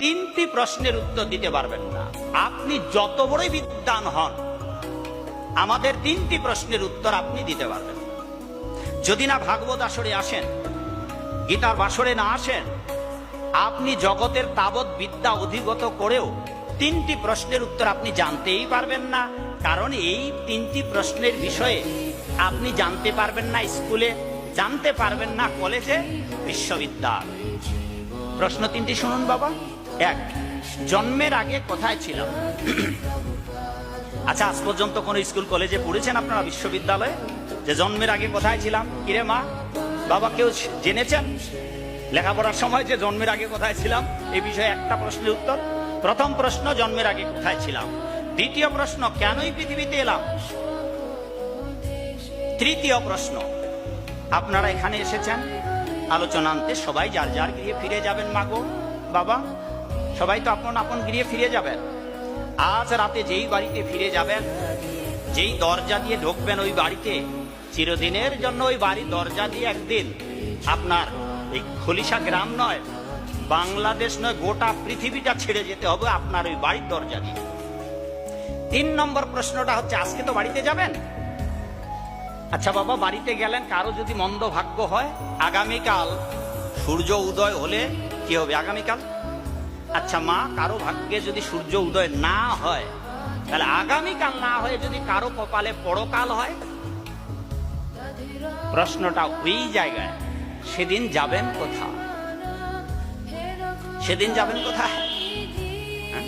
তিনটি প্রশ্নের উত্তর দিতে পারবেন না। আপনি যত বড়ই বিদ্যান হন, আমাদের তিনটি প্রশ্নের উত্তর আপনি দিতে পারবেন। যদি না ভাগবত আসরে আসেন, গীতার বাসরে না আসেন, আপনি জগতের তাবৎ বিদ্যা অধিগত করেও তিনটি প্রশ্নের উত্তর আপনি জানতেই পারবেন না। কারণ এই তিনটি প্রশ্নের বিষয়ে আপনি জানতে পারবেন না স্কুলে, জানতে পারবেন না কলেজে, বিশ্ববিদ্যালয়। প্রশ্ন তিনটি শুনুন বাবা। এক, জন্মের আগে কোথায় ছিলাম? আচ্ছা আজ পর্যন্ত কোন স্কুল, কলেজে পড়েছেন আপনারা বিশ্ববিদ্যালয়ে? যে জন্মের আগে কোথায় ছিলাম? কিরে মা? বাবা কেউ জেনেছেন? লেখাপড়ার সময় যে জন্মের আগে কোথায় ছিলাম? এই বিষয়ে একটা প্রশ্নের উত্তর। প্রথম প্রশ্ন, জন্মের আগে কোথায় ছিলাম? দ্বিতীয় প্রশ্ন, কেনই পৃথিবীতে এলাম? তৃতীয় প্রশ্ন, আপনারা এখানে এসেছেন? আলোচনান্তে সবাই যার যার গৃহে ফিরে যাবেন মাগো বাবা। সবাই তো আপন আপন গৃহে ফিরে যাবেন। আজ রাতে যেই বাড়িতে ফিরে যাবেন, যেই দরজা দিয়ে ঢুকবেন ওই বাড়িতে, চিরদিনের জন্য ওই বাড়ির দরজা দিয়ে একদিন আপনার এই খলিশা গ্রাম নয়, বাংলাদেশ নয়, গোটা পৃথিবীটা ছেড়ে যেতে হবে আপনার ওই বাড়ির দরজা দিয়ে। তিন নম্বর প্রশ্নটা হচ্ছে, আজকে তো বাড়িতে যাবেন? আচ্ছা বাবা, বাড়িতে গেলেন, কারও যদি মন্দ ভাগ্য হয়, আগামীকাল সূর্য উদয় হলে কি হবে? আগামীকাল? আচ্ছা মা, কারও ভাগ্যে যদি সূর্য উদয় না হয়, তাহলে আগামীকাল না হয়ে যদি কারও কপালে পরকাল হয়? প্রশ্নটা ওই জায়গায়, সেদিন যাবেন কোথায়? সেদিন যাবেন কোথায়? হ্যাঁ?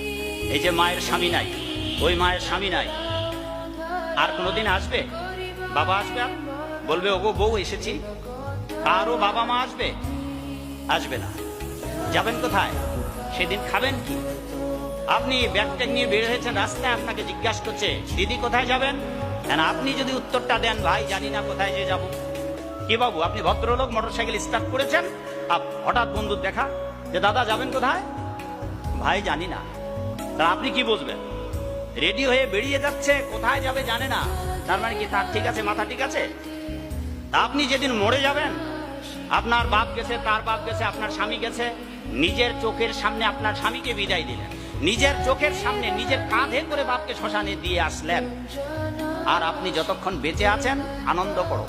এই যে মায়ের স্বামী নাই, ওই মায়ের স্বামী নাই। আর কোনোদিন আসবে? বাবা আসবে আর? বলবে, ওগো, বউ এসেছি। কারও বাবা মা আসবে? আসবে না। যাবেন কোথায়? সেদিন খাবেন কি? আপনি ব্যাগ ট্যাগ নিয়ে বের হয়েছেন রাস্তায়, আপনাকে জিজ্ঞাসা করছে, দিদি কোথায় যাবেন? আপনি যদি উত্তরটা দেন, ভাই, জানি না কোথায় যে যাব। কি বাবু, আপনি ভদ্রলোক, মোটরসাইকেল স্টার্ট করেছেন? হঠাৎ বন্ধুর দেখা যে, দাদা, যাবেন কোথায়? ভাই, জানি না। তা আপনি কি বুঝবেন? রেডি হয়ে বেরিয়ে যাচ্ছে, কোথায় যাবে জানে না। তার মানে কি, তার ঠিক আছে, মাথা ঠিক আছে? আপনি যেদিন মরে যাবেন আপনার বাপ গেছে, তার বাপ গেছে, আপনার স্বামী গেছে। নিজের চোখের সামনে আপনার স্বামীকে বিদায় দিলেন। নিজের চোখের সামনে নিজের কাঁধে করে বাপকে শ্মশানে দিয়ে আসলেন। আর আপনি যতক্ষণ বেঁচে আছেন, আনন্দ করো।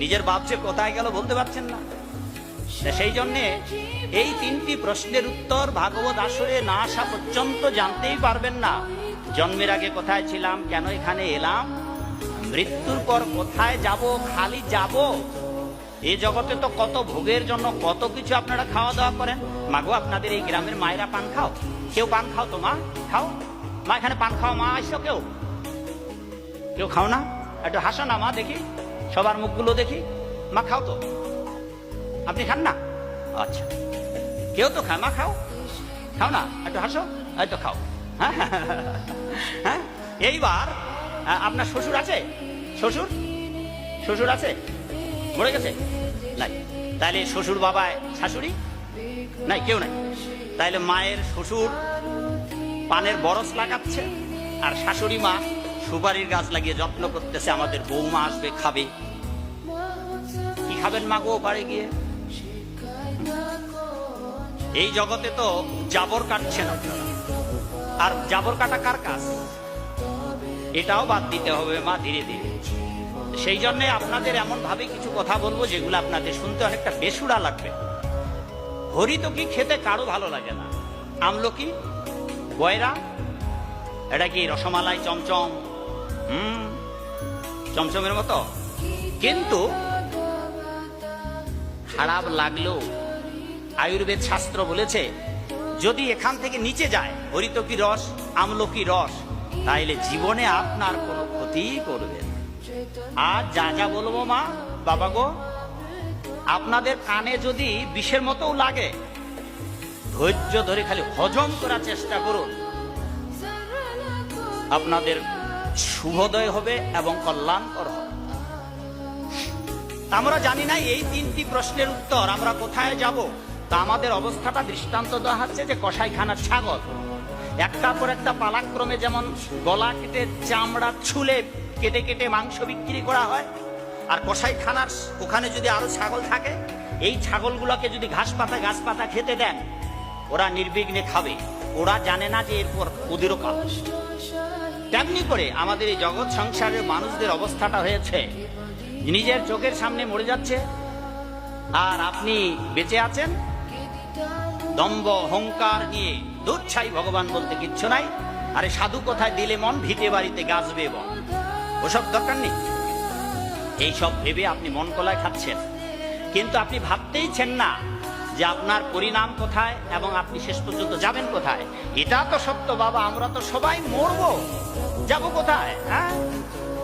নিজের বাপ যে কোথায় গেল বলতে পারছেন না। সেই জন্যে এই তিনটি প্রশ্নের উত্তর ভাগবত আসরে না আসা পর্যন্ত জানতেই পারবেন না। জন্মের আগে কোথায় ছিলাম, কেন এখানে এলাম? মৃত্যুর পর কোথায় যাব, খালি যাব? এই জগতে তো কত ভোগের জন্য কত কিছু আপনারা খাওয়া দাওয়া করেন? মাগো আপনাদের এই গ্রামের মায়েরা পান খাও। কেউ পান খাও তো মা? খাও। মা এখানে পান খাও মা আসো কেউ। কেউ খাও না? একটু হাসো না মা দেখি। সবার মুখগুলো দেখি। মা খাও তো। আপনি খান না? আচ্ছা। কেউ তো খায়। মা খাও। খাও না? একটু হাসো। এই তো খাও। হ্যাঁ হ্যাঁ এইবার আহ, আপনার শ্বশুর আছে? শ্বশুর? শ্বশুর আছে? মরে গেছে? নাই। তাইলে শ্বশুর বাবায় শাশুড়ি? নাই, কেউ নাই। তাইলে মায়ের শ্বশুর পানের বরস লাগাচ্ছে আর শাশুড়ি মা সুপারির গাছ লাগিয়ে যত্ন করতেছে, আমাদের বৌমা আসবে, খাবে। কি খাবেন মা গো বাড়ি গিয়ে? এই জগতে তো জাবর কাটছেন আপনারা। আর জাবর কাটা কার কাজ? এটাও বাদ দিতে হবে মা ধীরে ধীরে। সেই জন্য আপনাদের এমন ভাবে কিছু কথা বলব যেগুলো আপনাদের শুনতে অনেকটা বেসুরা লাগবে। হরি তো কি খেতে কারও ভালো লাগে না? আমলকি গয়রা? এটা কি রসমালাই চমচম? হুম, চমচমের মতো? কিন্তু খারাপ লাগলেও আয়ুর্বেদ শাস্ত্র বলেছে, যদি এখান থেকে নিচে যায় হরিতকি রস আমলকি রস, তাইলে জীবনে আপনার কোনো ক্ষতি করবে না। আর যা যা বলব মা, বাবা গো, আপনাদের কানে যদি বিষের মতোও লাগে, ধৈর্য ধরে খালি হজম করার চেষ্টা করুন। আপনাদের শুভোদয় হবে এবং কল্যাণকর হবে। আমরা জানি না এই তিনটি প্রশ্নের উত্তর, আমরা কোথায় যাব? তা আমাদের অবস্থাটা দৃষ্টান্ত দেওয়া হচ্ছে যে কসাইখানার ছাগল একটার পর একটা পালাক্রমে যেমন গলা কেটে চামড়া ছুলে কেটে কেটে মাংস বিক্রি করা হয়। আর কসাইখানার ওখানে যদি আরও ছাগল থাকে, এই ছাগলগুলোকে যদি ঘাস পাতা, গাছ পাতা খেতে দেন, ওরা নির্বিঘ্নে খাবে। ওরা জানে না যে এরপর ওদেরও কাল তেমনি করে আমাদের এই জগৎ সংসারের মানুষদের অবস্থাটা হয়েছে, নিজের চোখের সামনে মরে যাচ্ছে, আর আপনি বেঁচে আছেন? দম্ব অহংকার নিয়ে দুচ্ছাই ভগবান বলতে কিচ্ছু নাই। আরে সাধু কথায় দিলে মন, ভিটে বাড়িতে গাছবে বন। ওসব দরকার নেই। এইসব ভেবে আপনি মন কলায় খাচ্ছেন। কিন্তু আপনি ভাবতেইছেন না যে আপনার পরিণাম কোথায় এবং আপনি শেষ পর্যন্ত যাবেন কোথায়। এটা তো সত্য, বাবা, আমরা তো সবাই মরবো। যাব কোথায় হ্যাঁ?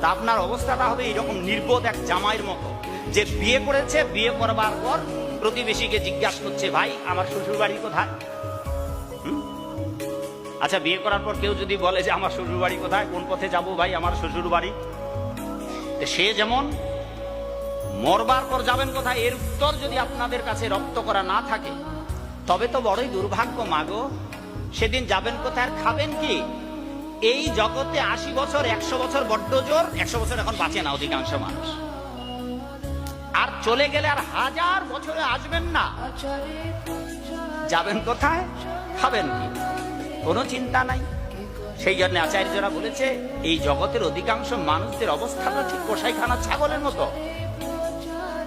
তা আপনার অবস্থাটা হবে এরকম নির্বোধ এক জামাইয়ের মতো, যে বিয়ে করেছে, বিয়ে করবার পর প্রতিবেশীকে জিজ্ঞাসা করছে, ভাই, আমার শ্বশুর বাড়ি কোথায়? আচ্ছা বিয়ে করার পর কেউ যদি বলে যে আমার শ্বশুর বাড়ি কোথায় কোন পথে যাব ভাই আমার শ্বশুর বাড়ি সে যেমন মরবার পর যাবেন কোথায় এর উত্তর যদি আপনাদের কাছে রপ্ত করা না থাকে তবে তো বড়ই দুর্ভাগ্য মাগো সেদিন যাবেন কোথায় আর খাবেন কি? এই জগতে আশি বছর একশো বছর বড্ড জোর একশো বছর এখন বাঁচে না অধিকাংশ মানুষ। আর চলে গেলে আর হাজার বছরে আসবেন না। যাবেন কোথায়? খাবেন কি? কোনো চিন্তা নাই। সেই জন্য আচার্যরা বলেছে, এই জগতের অধিকাংশ মানুষদের ঠিক কষাইখানা ছাগলের মতো।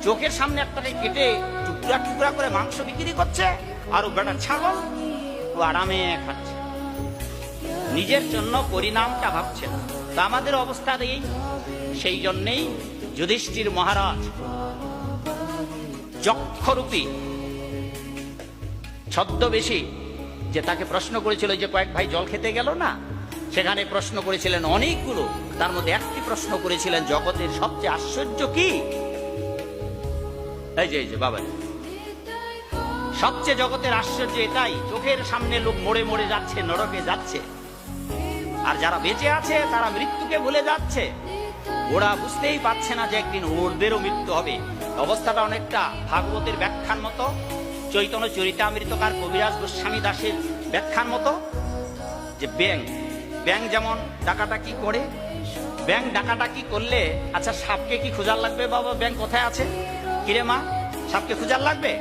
চোখের সামনে একটাকে কেটে টুকরা টুকরা করে মাংস বিক্রি করছে, আর বেটা ছাগল ও আরামে খাচ্ছে। নিজের জন্য পরিণামটা ভাবছে না। তা আমাদের অবস্থা এই। সেই জন্যেই যুধিষ্ঠির মহারাজ যক্ষরূপী, ছদ্মবেশী যে তাকে প্রশ্ন করেছিল যে কয়েক ভাই জল খেতে গেল না? সেখানে প্রশ্ন করেছিলেন অনেকগুলো। তার মধ্যে একটি প্রশ্ন করেছিলেন, জগতের সবচেয়ে আশ্চর্য কি? এই যে এই যে বাবা সবচেয়ে জগতের আশ্চর্য এটাই, চোখের সামনে লোক মরে মরে যাচ্ছে, নরকে যাচ্ছে। আর যারা বেঁচে আছে, তারা মৃত্যুকে ভুলে যাচ্ছে। ওরা বুঝতেই পারছে না যে একদিন ওদেরও মৃত্যু হবে। অবস্থাটা অনেকটা ভাগবতের ব্যাখ্যার মতো। চৈতন্য চরিতামৃতকার কবিরাজ গোস্বামী দাসের ব্যাখ্যার মতো যে ব্যাং ব্যাং যেমন ডাকাটাকি করে, ব্যাং ডাকাটাকি করলে আচ্ছা সাপকে কি খোঁজার লাগবে বাবা, ব্যাং কোথায় আছে? কিরে মা, সাপকে খোঁজার লাগবে?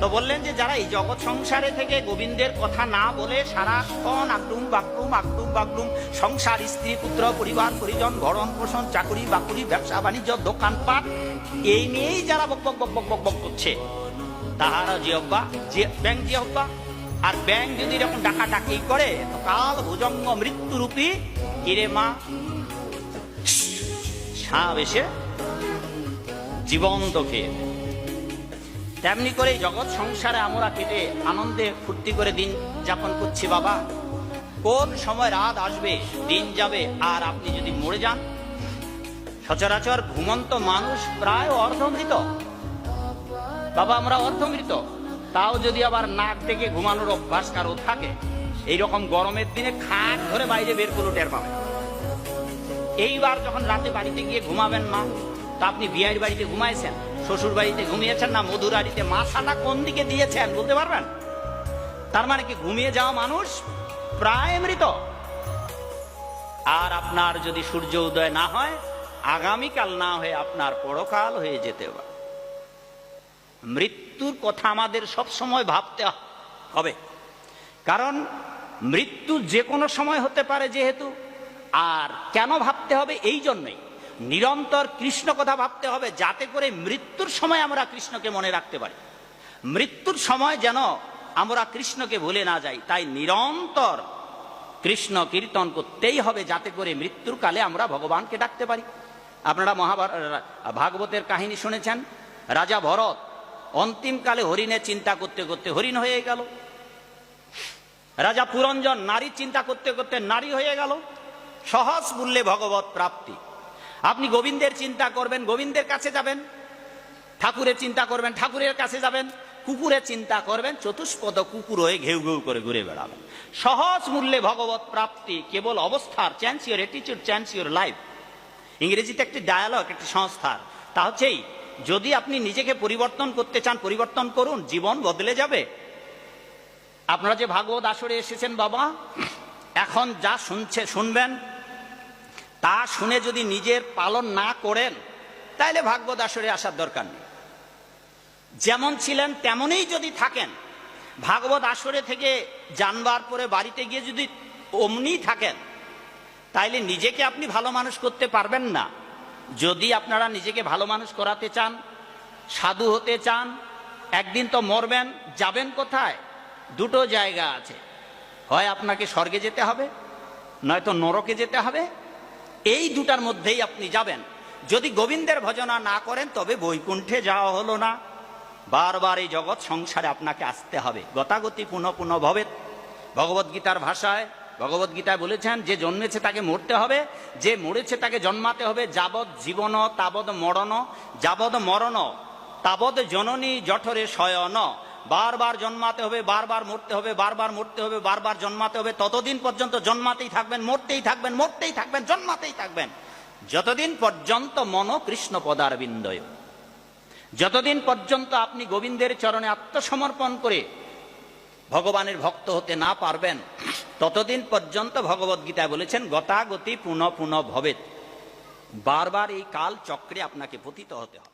তো বললেন যে যারা এই জগৎ সংসারে থেকে গোবিন্দের কথা না বলে সারাক্ষণ আগডুম বাগডুম আগডুম বাগডুম সংসার, স্ত্রী, পুত্র, পরিবার, পরিজন ভরণ পোষণ চাকুরি, বাকুরি, ব্যবসা, বাণিজ্য, দোকানপাট, এই নিয়েই যারা বক বক বক বক বক করছে। তাহারা ব্যাংক যে অব্বা আর ব্যাংক যদি এরকম ডাকা ডাকি করে, তো কাল ভুজঙ্গ মৃত্যুরূপী কিরে মা? সাপ এসে জীবন্ত খেয়ে তেমনি করে জগৎ সংসারে আমরা কেটে আনন্দে ফুর্তি করে দিন যাপন করছি বাবা। কোন সময় রাত আসবে, দিন যাবে, আর আপনি যদি মরে যান, সচরাচর ঘুমন্ত মানুষ প্রায় অর্ধমৃত। বাবা, আমরা অর্ধমৃত তাও যদি আবার নাক থেকে ঘুমানোর অভ্যাস কারও থাকে, এইরকম গরমের দিনে খাট ধরে বাইরে বের করে টের পাবেন। এইবার যখন রাতে বাড়িতে গিয়ে ঘুমাবেন মা, তা আপনি বিয়ের বাড়িতে ঘুমাইছেন, শ্বশুর বাড়িতে ঘুমিয়েছেন না, মধুর বাড়িতে মাথাটা কোন দিকে দিয়েছেন, বলতে পারবেন? তার মানে কি ঘুমিয়ে যাওয়া মানুষ প্রায় মৃত। আর আপনার যদি সূর্য উদয় না হয়, আগামীকাল না হয়ে আপনার পরকাল হয়ে যেতে পারে। মৃত্যুর কথা আমাদের সব সময় ভাবতে হবে কারণ মৃত্যু যে কোনো সময় হতে পারে যেহেতু আর কেন ভাবতে হবে এই জন্যই? নিরন্তর কৃষ্ণ কথা ভাবতে হবে যাতে করে মৃত্যুর সময় আমরা কৃষ্ণকে মনে রাখতে পারি। মৃত্যুর সময় যেন আমরা কৃষ্ণকে ভুলে না যাই তাই নিরন্তর কৃষ্ণ কীর্তন করতেই হবে যাতে করে মৃত্যুর কালে আমরা ভগবানকে ডাকতে পারি। আপনারা মহাভারত ভাগবতের কাহিনী শুনেছেন? রাজা ভরত অন্তিমকালে হরিণের চিন্তা করতে করতে হরিণ হয়ে গেল। রাজা পুরঞ্জন নারীর চিন্তা করতে করতে নারী হয়ে গেল। সহজ মূল্যে ভগবত প্রাপ্তি। আপনি গোবিন্দের চিন্তা করবেন, গোবিন্দের কাছে যাবেন। ঠাকুরের চিন্তা করবেন, ঠাকুরের কাছে যাবেন। কুকুরের চিন্তা করবেন, চতুষ্পদ কুকুর হয়ে ঘেউ ঘেউ করে ঘুরে বেড়াবেন। সহজ মূল্যে ভগবত প্রাপ্তি, কেবল অবস্থার চ্যান্স ইউর অ্যাটিচিউড চ্যান্স ইউর লাইফ ইংরেজিতে একটি ডায়ালগ একটি সংস্থার, তা হচ্ছেই যদি আপনি নিজেকে পরিবর্তন করতে চান, পরিবর্তন করুন, জীবন বদলে যাবে। আপনারা যে ভাগবত আসরে এসেছেন বাবা, এখন যা শুনছে, শুনবেন, তা শুনে যদি নিজের পালন না করেন তাহলে ভাগবত আসরে আসার দরকার নেই। যেমন ছিলেন, তেমনই যদি থাকেন, ভাগবত আসরে থেকে জানবার পরে বাড়িতে গিয়ে যদি অমনি থাকেন, তাইলে নিজেকে আপনি ভালো মানুষ করতে পারবেন না। যদি আপনারা নিজেকে ভালো মানুষ করাতে চান, সাধু হতে চান, একদিন তো মরবেন, যাবেন কোথায়? দুটো জায়গা আছে। হয় আপনাকে স্বর্গে যেতে হবে, নয়তো নরকে যেতে হবে। এই দুটার মধ্যেই আপনি যাবেন। যদি গোবিন্দের ভজনা না করেন, তবে বৈকুণ্ঠে যাওয়া হলো না। বারবার এই জগৎ সংসারে আপনাকে আসতে হবে। গতাগতি পুনঃ পুনঃ ভবে ভগবত গীতার ভাষায় ভগবত গীতায় বলেছেন, যে জন্মেছে তাকে মরতে হবে, যে মরেছে তাকে জন্মাতে হবে, যাবৎ জীবন তাবৎ মরণ, যাবৎ মরণ তাবৎ জননী জঠরে শয়ন। বারবার জন্মাতে হবে, বারবার মরতে হবে, বারবার মরতে হবে, বারবার জন্মাতে হবে, ততদিন পর্যন্ত জন্মাতেই থাকবেন, মরতেই থাকবেন মরতেই থাকবেন, জন্মাতেই থাকবেন। যতদিন পর্যন্ত মন কৃষ্ণ পদার বিন্দয় যতদিন পর্যন্ত আপনি গোবিন্দের চরণে আত্মসমর্পণ করে ভগবানের ভক্ত হতে না পারবেন ততদিন পর্যন্ত ভগবত গীতায় বলেছেন, গতাগতি পুনঃ পুনঃ ভবেত বারবার এই কাল চক্রে আপনাকে পতিত হতে হবে।